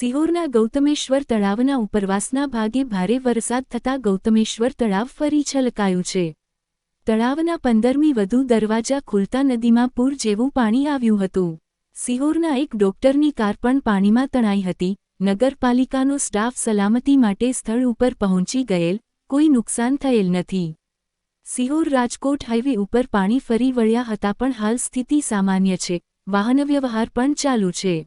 સિહોરના ગૌતમેશ્વર તળાવના ઉપરવાસના ભાગે ભારે વરસાદ થતાં ગૌતમેશ્વર તળાવ ફરી છલકાયું છે. તળાવના પંદરમી વધુ દરવાજા ખુલતા નદીમાં પૂર જેવું પાણી આવ્યું હતું. સિહોરના એક ડોક્ટરની કાર પણ પાણીમાં તણાઈ હતી. નગરપાલિકાનો સ્ટાફ સલામતી માટે સ્થળ ઉપર પહોંચી ગયેલ, કોઈ નુકસાન થયેલ નથી. સિહોર રાજકોટ હાઇવે ઉપર પાણી ફરી વળ્યા હતા પણ હાલ સ્થિતિ સામાન્ય છે. વાહનવ્યવહાર પણ ચાલુ છે.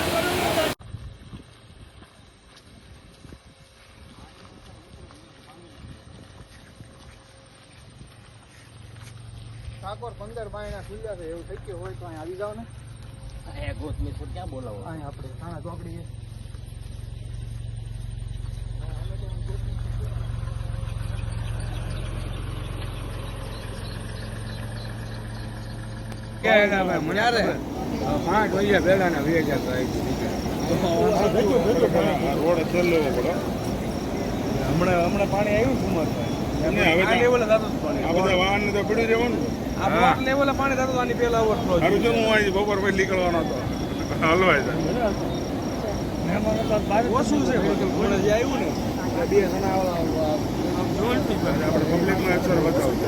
ઠાકોર પંદર બાયણા ખુલ્યા છે એવું શક્ય હોય તો અહીં આવી જાઓ ને. અહીંયા ગોતમીપુર ક્યાં બોલાવો? અહીં આપણે થાણા ચોકડી છે. પાંચ વાગ્યા પહેલાના વીસ હજાર રોડ જ લેવો પડે હમણાં હમણાં પાણી આવ્યું કુમારભાઈ બપોર પછી નીકળવાનો હતો. હલવાય ઓછું છે પણ જે આવ્યું ને. આ બે જણા આપણે પબ્લિકનો અક્ષર બતાવું છે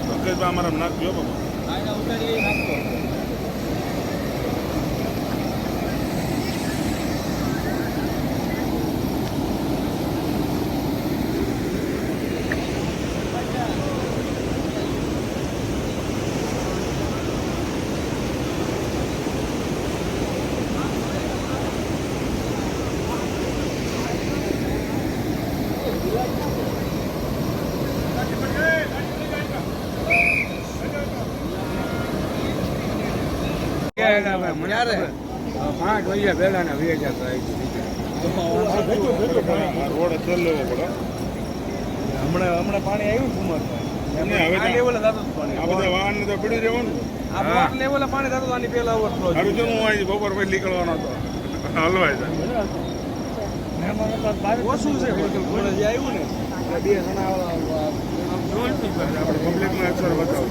પંકજભાઈ અમારા નાખજો બાબા પાંચ વાગ્યા પહેલાના વીસ હજાર આ રોડ જ લેવો પડે હમણાં હમણાં પાણી આવ્યું પહેલા અહીં બપોર પછી નીકળવાનો હતો. હલવાય ઓછું છે? આવ્યું ને. આ બે જણા વાળા આપણે અક્ષર બતાવું.